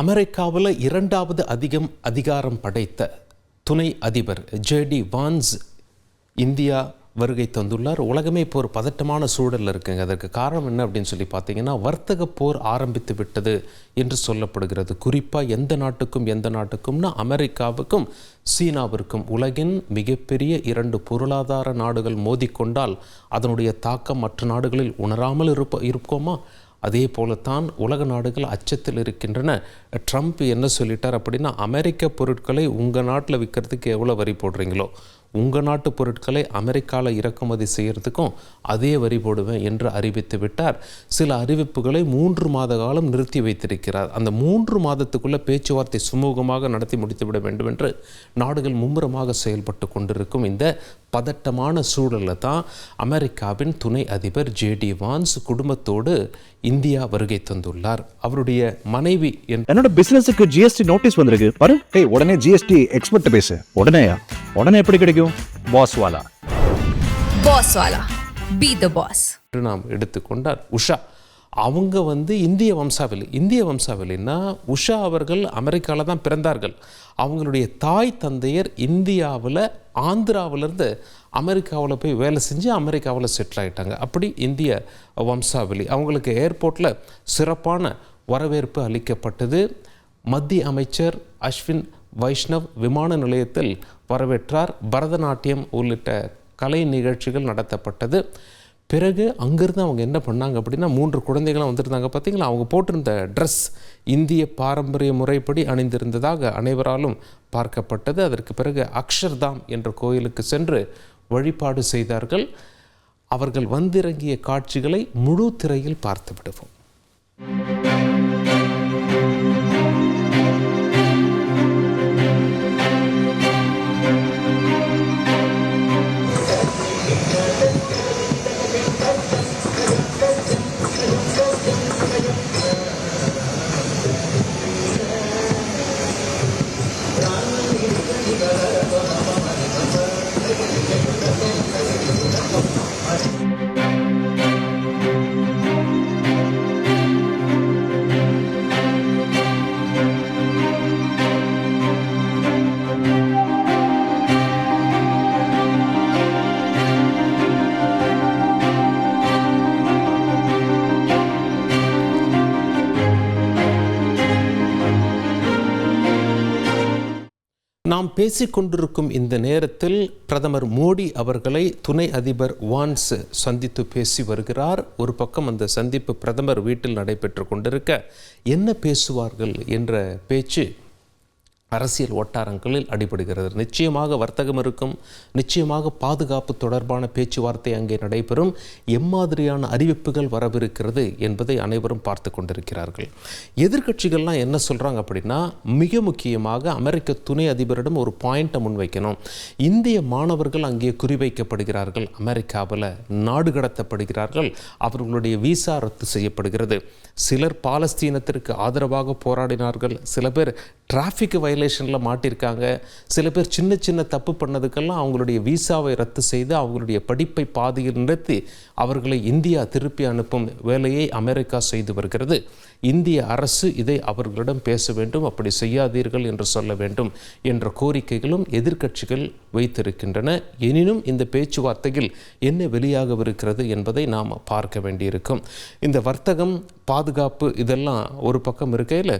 அமெரிக்காவில் இரண்டாவது அதிகம் அதிகாரம் படைத்த துணை அதிபர் ஜேடி வான்ஸ் இந்தியா வருகை தந்துள்ளார். உலகமே இப்போ ஒரு பதட்டமான சூழலில் இருக்குங்க. அதற்கு காரணம் என்ன அப்படின்னு சொல்லி பார்த்தீங்கன்னா வர்த்தக போர் ஆரம்பித்து விட்டது என்று சொல்லப்படுகிறது. குறிப்பாக எந்த நாட்டுக்கும் எந்த நாட்டுக்கும்னா அமெரிக்காவுக்கும் சீனாவிற்கும் உலகின் மிகப்பெரிய இரண்டு பொருளாதார நாடுகள் மோதிக்கொண்டால் அதனுடைய தாக்கம் மற்ற நாடுகளில் உணராமல் இருப்ப இருக்கோமா அதே போலத்தான் உலக நாடுகள் அச்சத்தில் இருக்கின்றன. ட்ரம்ப் என்ன சொல்லிட்டார் அப்படின்னா அமெரிக்க பொருட்களை உங்கள் நாட்டில் விற்கிறதுக்கு எவ்வளோ வரி போடுறீங்களோ உங்கள் நாட்டு பொருட்களை அமெரிக்காவில் இறக்குமதி செய்கிறதுக்கும் அதே வரி போடுவேன் என்று அறிவித்து விட்டார். சில அறிவிப்புகளை மூன்று மாத காலம் நிறுத்தி வைத்திருக்கிறார். அந்த மூன்று மாதத்துக்குள்ளே பேச்சுவார்த்தை சுமூகமாக நடத்தி முடித்துவிட வேண்டும் என்று நாடுகள் மும்முரமாக செயல்பட்டு கொண்டிருக்கும் இந்த பதட்டமான சூழலில் தான் அமெரிக்காவின் துணை அதிபர் ஜேடி வான்ஸ் குடும்பத்தோடு இந்தியா வருகை தந்துள்ளார். அவருடைய மனைவி என்னோட பிசினஸுக்கு ஜிஎஸ்டி நோட்டீஸ் வந்திருக்கு. பாரு உடனே ஜிஎஸ்டி எக்ஸ்பர்ட் பேசு. உடனேயா? உடனே எப்படி கிடைக்கும்? Boss Wala. Boss Wala. Be the boss. என்று நாம் எடுத்துக்கொண்டார். உஷா. அவங்க வந்து இந்திய வம்சாவளி. இந்திய வம்சாவளின்னா உஷா அவர்கள் அமெரிக்காவில் தான் பிறந்தார்கள். அவங்களுடைய தாய் தந்தையர் இந்தியாவில் ஆந்திராவிலேருந்து அமெரிக்காவில் போய் வேலை செஞ்சு அமெரிக்காவில் செட்டில் ஆயிட்டாங்க. அப்படி இந்திய வம்சாவளி. அவங்களுக்கு ஏர்போர்ட்டில் சிறப்பான வரவேற்பு அளிக்கப்பட்டது. மத்திய அமைச்சர் அஸ்வின் வைஷ்ணவ் விமான நிலையத்தில் வரவேற்றார். பரதநாட்டியம் உள்ளிட்ட கலை நிகழ்ச்சிகள் நடத்தப்பட்டது. பிறகு அங்கேருந்து அவங்க என்ன பண்ணாங்க அப்படின்னா மூன்று குழந்தைகளும் வந்திருந்தாங்க பார்த்தீங்களா? அவங்க போட்டிருந்த ட்ரெஸ் இந்திய பாரம்பரிய முறைப்படி அணிந்திருந்ததாக அனைவராலும் பார்க்கப்பட்டது. அதற்கு பிறகு அக்ஷர்தாம் என்ற கோயிலுக்கு சென்று வழிபாடு செய்தார்கள். அவர்கள் வந்திறங்கிய காட்சிகளை முழு திரையில் பார்த்து விடுவோம் நாம் பேசிக்கொண்டிருக்கும் இந்த நேரத்தில் பிரதமர் மோடி அவர்களை துணை அதிபர் வான்ஸ் சந்தித்து பேசி வருகிறார். ஒரு பக்கம் அந்த சந்திப்பு பிரதமர் வீட்டில் நடைபெற்று கொண்டிருக்க என்ன பேசுவார்கள் என்ற பேச்சு அரசியல் வட்டாரங்களில் அடிபடுகிறது. நிச்சயமாக வர்த்தகம் இருக்கும் நிச்சயமாக பாதுகாப்பு தொடர்பான பேச்சுவார்த்தை அங்கே நடைபெறும் எம்மாதிரியான அறிவிப்புகள் வரவிருக்கிறது என்பதை அனைவரும் பார்த்து கொண்டிருக்கிறார்கள். எதிர்க்கட்சிகள்லாம் என்ன சொல்கிறாங்க அப்படின்னா மிக முக்கியமாக அமெரிக்க துணை அதிபரிடம் ஒரு பாயிண்ட்டை முன்வைக்கணும். இந்திய மாணவர்கள் அங்கே குறிவைக்கப்படுகிறார்கள். அமெரிக்காவில் நாடு கடத்தப்படுகிறார்கள். அவர்களுடைய விசா ரத்து செய்யப்படுகிறது. சிலர் பாலஸ்தீனத்திற்கு ஆதரவாக போராடினார்கள். சில பேர் டிராஃபிக் வயல் வயலேஷனில் மாட்டியிருக்காங்க சில பேர் சின்ன சின்ன தப்பு பண்ணதுக்கெல்லாம் அவங்களுடைய விசாவை ரத்து செய்து அவங்களுடைய படிப்பை பாதியில் நிறுத்தி அவர்களை இந்தியா திருப்பி அனுப்பும் வேலையை அமெரிக்கா செய்து வருகிறது. இந்திய அரசு இதை அவர்களிடம் பேச வேண்டும் அப்படி செய்யாதீர்கள் என்று சொல்ல வேண்டும் என்ற கோரிக்கைகளும் எதிர்க்கட்சிகள் வைத்திருக்கின்றன. எனினும் இந்த பேச்சுவார்த்தையில் என்ன வெளியாகவிருக்கிறது என்பதை நாம் பார்க்க வேண்டியிருக்கும். இந்த வர்த்தகம் பாதுகாப்பு இதெல்லாம் ஒரு பக்கம் இருக்கையில்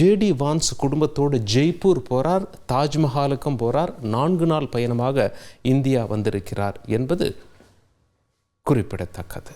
ஜேடி வான்ஸ் குடும்பத்தோடு ஜெய்ப்பூர் போறார் தாஜ்மஹாலுக்கும் போறார் நான்கு நாள் பயணமாக இந்தியா வந்திருக்கிறார் என்பது குறிப்பிடத்தக்கது.